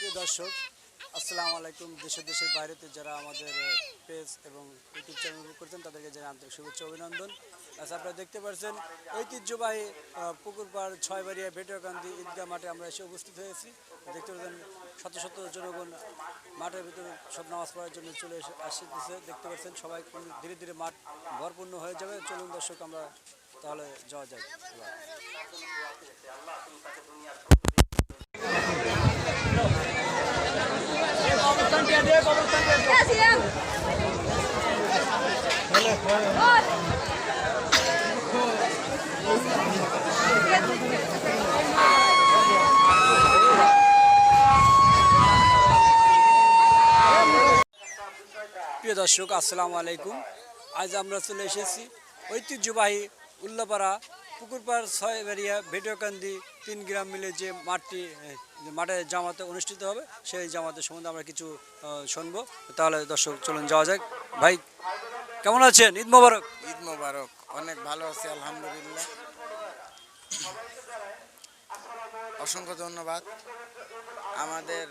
প্রিয় দর্শক, আসসালামু আলাইকুম। দেশের দেশের বাইরেতে যারা আমাদের পেজ এবং ইউটিউব চ্যানেল করছেন, তাদেরকে জানাই আন্তরিক শুভেচ্ছা অভিনন্দন। আচ্ছা আপনারা দেখতে পাচ্ছেন ঐতিহ্যবাহী পুকুরপাড় ছয়বাড়িয়া বেটরকান্দি ঈদগাহ মাঠে আমরা এসে উপস্থিত হয়েছি। দেখতে পাচ্ছেন, শত শত জনগণ মাঠের ভিতরে সব নামাজ পড়ার জন্য চলে এসে আসতেছে। দেখতে পাচ্ছেন, সবাই ধীরে ধীরে মাঠ ভরপূর্ণ হয়ে যাবে। চলুন দর্শক, আমরা তাহলে যাওয়া যায় প্রিয় দর্শক আসসালামু আলাইকুম। আজ আমরা চলে এসেছি ঐতিহ্যবাহী উল্লাপাড়া পুকুরপাড় ছয়বাড়িয়া ভেটকান্দি তিন গ্রাম মিলে যে মাঠটি মাঠে জামাতে অনুষ্ঠিত হবে, সেই জামাতে সম্বন্ধে আমরা কিছু শুনব। তাহলে দর্শক, চলুন যাওয়া যাক। ভাই, কেমন আছেন? ঈদ মোবারক। ঈদ মোবারক। অনেক ভালো আছি, আলহামদুলিল্লাহ। অসংখ্য ধন্যবাদ। আমাদের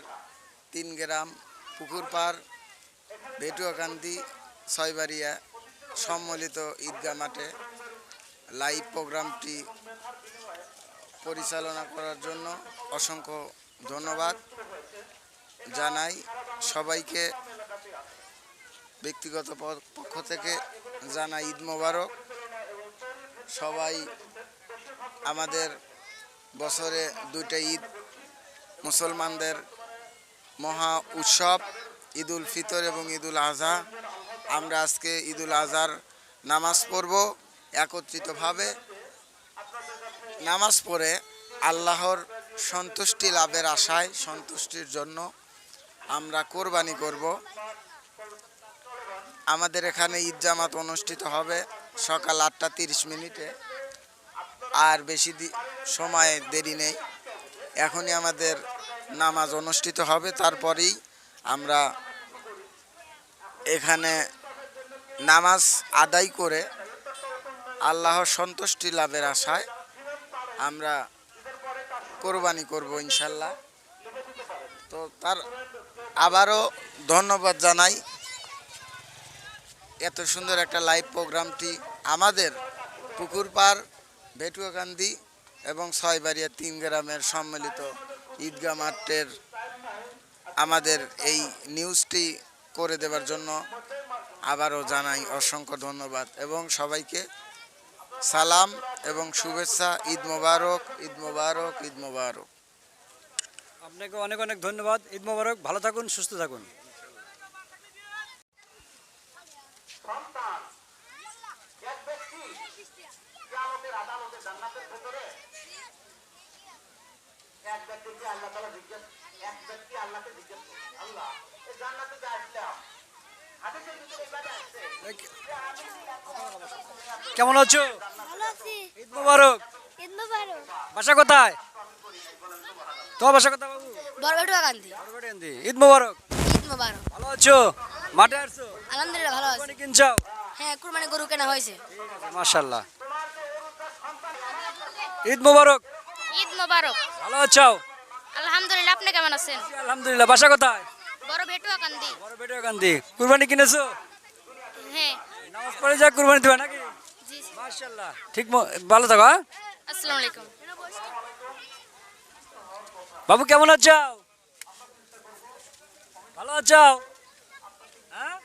তিন গ্রাম পুকুরপাড় বেটুয়াকান্দি ছয়বাড়িয়া সম্মিলিত ঈদগাহ মাঠে লাইভ প্রোগ্রামটি পরিচালনা করার জন্য অসংখ্য ধন্যবাদ জানাই সবাইকে ব্যক্তিগত পক্ষ থেকে জানাই ঈদ মোবারক। সবাই আমাদের বছরে দুইটা ঈদ মুসলমানদের মহা উৎসব, ঈদুল ফিতর এবং ঈদুল আজহা আমরা আজকে ঈদুল আজহার নামাজ পড়ব। একত্রিতভাবে নামাজ পড়ে আল্লাহর সন্তুষ্টি লাভের আশায়, সন্তুষ্টির জন্য আমরা কোরবানি করব। আমাদের এখানে ঈদ জামাত অনুষ্ঠিত হবে সকাল আটটা তিরিশ মিনিটে। আর বেশি দি- সময় দেরি নেই। এখনই আমাদের নামাজ অনুষ্ঠিত হবে, তারপরেই আমরা এখানে নামাজ আদায় করে আল্লাহর সন্তুষ্টি লাভের আশায় আমরা কোরবানি করব ইনশাল্লাহ। তো তার আবারও ধন্যবাদ জানাই। এত সুন্দর একটা লাইভ প্রোগ্রামটি আমাদের পুকুরপাড় ভেটুয়াকান্দি এবং ছয়বাড়িয়া তিন গ্রামের সম্মিলিত ঈদগা মাঠের আমাদের এই নিউজটি করে দেওয়ার জন্য আবারও জানাই অসংখ্য ধন্যবাদ এবং সবাইকে সালাম এবং শুভেচ্ছা ঈদ মোবারক ঈদ মোবারক ঈদ মোবারক। আপনাকে অনেক অনেক ধন্যবাদ ঈদ মোবারক ভালো থাকুন সুস্থ থাকুন। এক ব্যক্তিকে আল্লাহ তাআলা জিজ্ঞেস এক ব্যক্তি আল্লাহকে জিজ্ঞেস আল্লাহ এই জান্নাতে যে আসলাম হাদিসের ভিতরে এবারে আসছে কেমন আছো? ঈদ মোবারক। ঈদ মুবারক। বাসা কোথায়? তোমার বাসা কোথায় বাবু? গান্ধী। ঈদ মোবারক। ঈদ মুবারক। ভালো আছো? মাঠে আসছো? আলহামদুলিল্লাহ ভালো আছি। কিনছাও হ্যাঁ কুরবানি গরু কেনা হয়েছে। মাশাল্লাহ ঈদ মোবারক। ঈদ মুবারক। ভালো আছো? আলহামদুলিল্লাহ আপনি কেমন আছেন? আলহামদুলিল্লাহ। বাসা কোথায়? বড় ভেটুয়া কান্দি। বড় বেটিয়া কান্দি। কুরবানি কিনেছো? হ্যাঁ। নামাজ পড়ে যা কুরবানি দিবা নাকি? জি মাশাল্লাহ ঠিক ভালো থাকো হ্যাঁ? আসসালামু আলাইকুম। বাবু কেমন আছো? ভালো আছো? হ্যাঁ?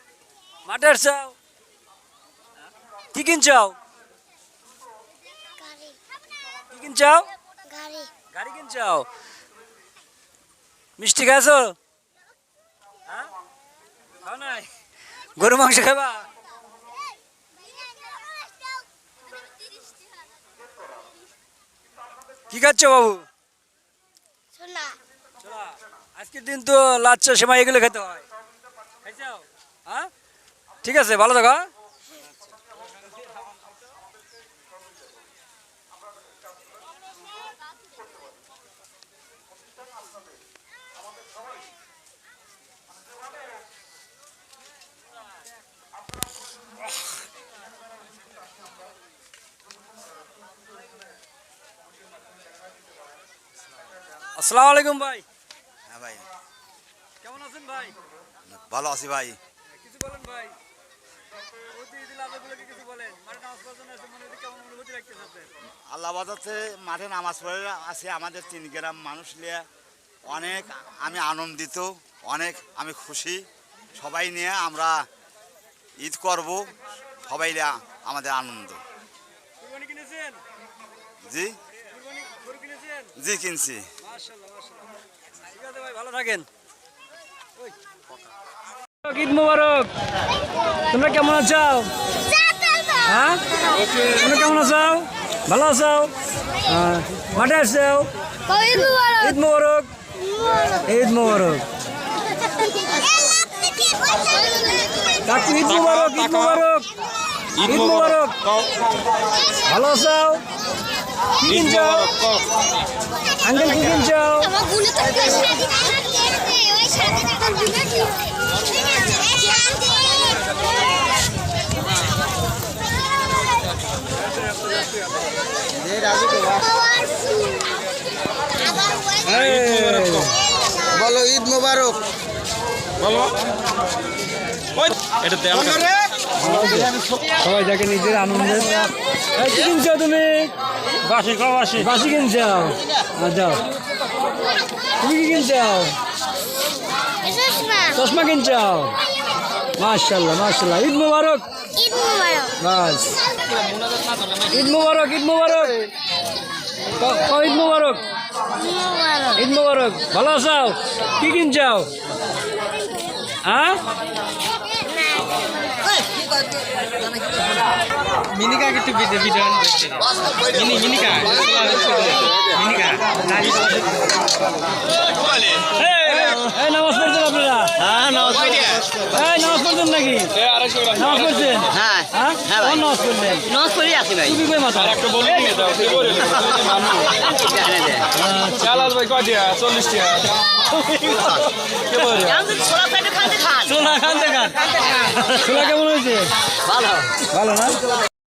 মাঠে আসছো? কি কিনছাও গাড়ি। কি কিনছাও গাড়ি। গাড়ি কিনছাও মিষ্টি খাইছো? গরু মাংস খাবা? কি খাচ্ছ বাবু? আজকের দিন তো লাচ্চা সেমাই এগুলো খেতে হয়। হ্যাঁ? ঠিক আছে ভালো থাকো আসসালামু আলাইকুম ভাই। হ্যাঁ ভাই। কেমন আছেন ভাই? ভালো আছি ভাই। কিছু বলেন ভাই। মানে আল্লাহ বাজাতে মাঠে নামাজ পড়ে আছে আমাদের তিন গ্রাম মানুষ নিয়ে। অনেক আমি আনন্দিত অনেক আমি খুশি। সবাই নিয়ে আমরা ঈদ করব সবাই আমাদের আনন্দ। জি? জি কিনছি। মাশাআল্লাহ মাশাআল্লাহ। ঠিক আছে ভাই ভালো থাকেন। ঈদ মোবারক। তোমরা কেমন আছো? হ্যাঁ? তোমরা কেমন আছো? ভালো আছো? হ্যাঁ, মাঠে আসছো ঈদ মুবারক। ঈদ মোবারক। ঈদ মোবারক। কাকু ঈদ মোবারক ঈদ মোবারক। ঈদ মোবারক। ভালো আছো? কি কিনছো আঙ্কেল কি কিনছো আমারগুলো তো ওই সাথে তোরগুলো কি বলো ঈদ মোবারক সবাই দেখে নিজের আনন্দের কি কিনছো তুমি? বাসি বাসি। বাসি কিনছো? যাও। তুমি কি কিনছো? চশমা কিনছো? মাশাল্লাহ মাশাল্লাহ ঈদ মুবারক। বাস। ঈদ মুবারক ঈদ মুবারক। ঈদ মুবারক মুবারক? ঈদ মুবারক। ভালো আছো? কি কিনছো? হ্যাঁ? মিনিকা একটু ভিডিও ভিডিও মিনি মিনিকা মিনিকা এই আপনারা হ্যাঁ নমস্কার। পড়ছেন নাকি? নামাজ পড়ছেন হ্যাঁ হ্যাঁ হ্যাঁ? ভাই। নামাজ পড়লেন নমস্কার ভাই। টুপি কই মাথা চালাল ভাই কয় দিয়া চল্লিশ টাকা সোনা খান। দেখান সোনা কেমন হয়েছে? ভালো। ভালো না?